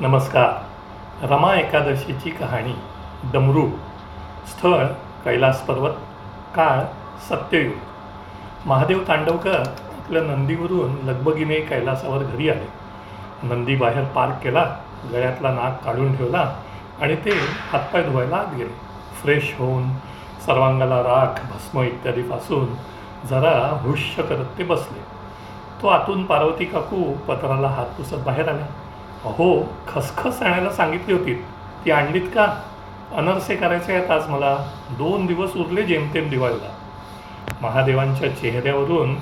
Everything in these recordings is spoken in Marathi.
नमस्कार. रमा एकादशीची कहाणी डमरू स्थळ कैलास पर्वत काळ सत्ययुग. महादेव तांडवकर आपल्या नंदीवरून लगबगीने कैलासावर घरी आले. नंदी बाहेर पार्क केला गळ्यातला नाक काढून ठेवला आणि ते हातपाय धुवायला आत गेले. फ्रेश होऊन सर्वांगाला राख भस्म इत्यादीपासून जरा हुश्य करत ते बसले. तो आतून पार्वती काकू पत्राला हात पुसत बाहेर आल्या अहो खसखस आणायला सांगितली होती. ती आणलीत का? अनरसे करायचे आहेत आज मला. दोन दिवस उरले जेमतेम दिवाळीला. महादेवांच्या चेहऱ्यावरून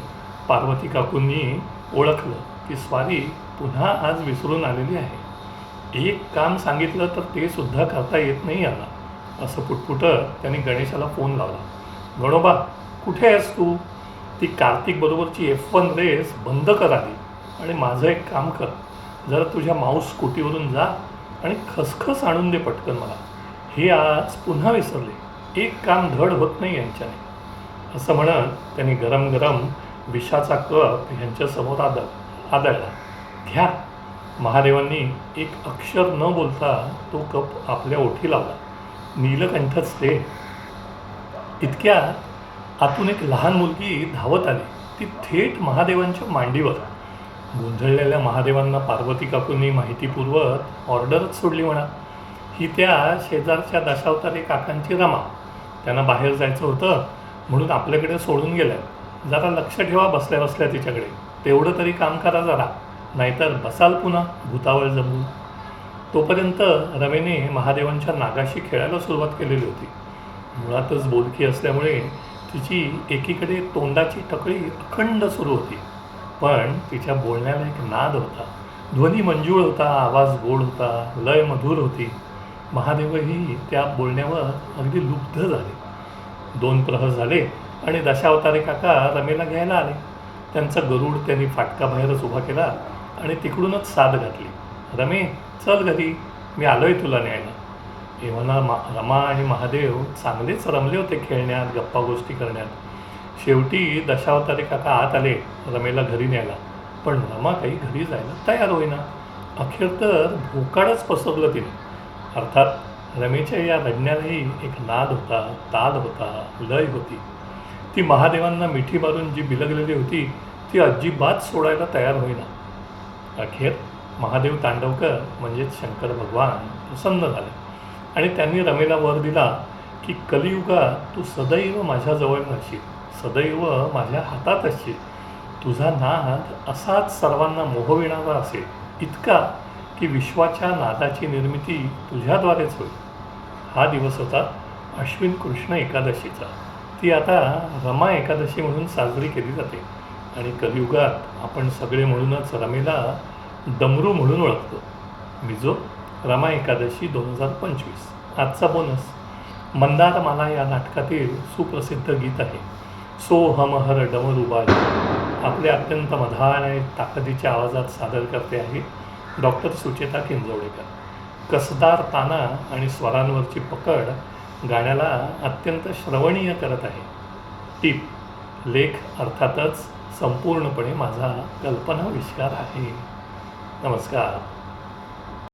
पार्वती काकूंनी ओळखलं की स्वारी पुन्हा आज विसरून आलेली आहे. एक काम सांगितलं तर ते सुद्धा करता येत नाही आला असं पुटपुटत त्यांनी गणेशाला फोन लावला. गणोबा कुठे आहेस तू? ती कार्तिक बरोबरची एफ वन रेस बंद कर आली आणि माझं एक काम कर. जरा तुझ्या माऊस स्कूटीवरून जा आणि खसखस आणून दे पटकन मला. हे आज पुन्हा विसरले. एक काम धड होत नाही यांच्याने. असं म्हणत त्यांनी गरम गरम विषाचा कप ह्यांच्यासमोर आदळ आदळला. घ्या. महादेवांनी एक अक्षर न बोलता तो कप आपल्या ओठी लावला. नीलकंठच ते इतक्यात आतून एक लहान मुलगी धावत आली. ती थेट महादेवांच्या मांडीवर. गोंधळलेल्या महादेवांना पार्वती काकूंनी माहितीपूर्वक ऑर्डरच सोडली म्हणा. ही त्या शेजारच्या दशावतारी काकांची रमा. त्यांना बाहेर जायचं होतं म्हणून आपल्याकडे सोडून गेल्या. जरा लक्ष ठेवा बसल्या बसल्या तिच्याकडे. तेवढं तरी काम करा जरा. नाहीतर बसाल पुन्हा भूतावळ जमून. तोपर्यंत रमेने महादेवांच्या नागाशी खेळायला सुरुवात केलेली होती. मुळातच बोलकी असल्यामुळे तिची एकीकडे तोंडाची टकळी अखंड सुरू होती. पण तिच्या बोलण्याला एक नाद होता. ध्वनी मंजूळ होता आवाज गोड होता लय मधुर होती. महादेवही त्या बोलण्यावर अगदी लुब्ध झाले. दोन प्रहर झाले आणि दशावतारे काका रमेला घ्यायला आले. त्यांचा गरुड त्यांनी फाटका बाहेरच उभा केला आणि तिकडूनच साथ घातली. रमे चल घरी मी आलोय तुला न्यायला. एव्हाना मा रमा आणि महादेव चांगलेच रमले होते खेळण्यात गप्पा गोष्टी करण्यात. शेवटी दशावतारे काका आत आले रमेला घरी न्यायला. पण रमा काही घरी जायला तयार होईना. अखेर तर भोकाडच पसरलं तिने. अर्थात रमेच्या या रडण्यालाही एक नाद होता ताल होता लय होती. ती महादेवांना मिठी मारून जी बिलगलेली होती ती अजिबात सोडायला तयार होईना. अखेर महादेव तांडवकर म्हणजेच शंकर भगवान प्रसन्न झाले. आणि त्यांनी रमेला वर दिला की कलियुगात तू सदैव माझ्याजवळ राहशील. सदैव माझ्या हातात असशील. तुझा नाद असाच सर्वांना मोहविणावा असेल. इतका की विश्वाच्या नादाची निर्मिती तुझ्याद्वारेच होईल. हा दिवस होता अश्विन कृष्ण एकादशीचा. ती आता रमा एकादशी म्हणून साजरी केली जाते. आणि कलियुगात आपण सगळे म्हणूनच रमेला डमरू म्हणून ओळखतो. मिजो रमा एकादशी दोन हजार पंचवीस. आजचा बोनस मंदारमाला या नाटकातील सुप्रसिद्ध गीत आहे. सो हम हर डमरू बाज आपले अत्यंत मधाळ आणि ताकदीच्या आवाजात सादर करते आहे डॉक्टर सुचेता किंजवडेकर कसदार ताना आणि स्वरांवरची पकड गाण्याला अत्यंत श्रवणीय करत आहे. टीप लेख अर्थातच संपूर्णपणे माझा कल्पनाविष्कार आहे. नमस्कार.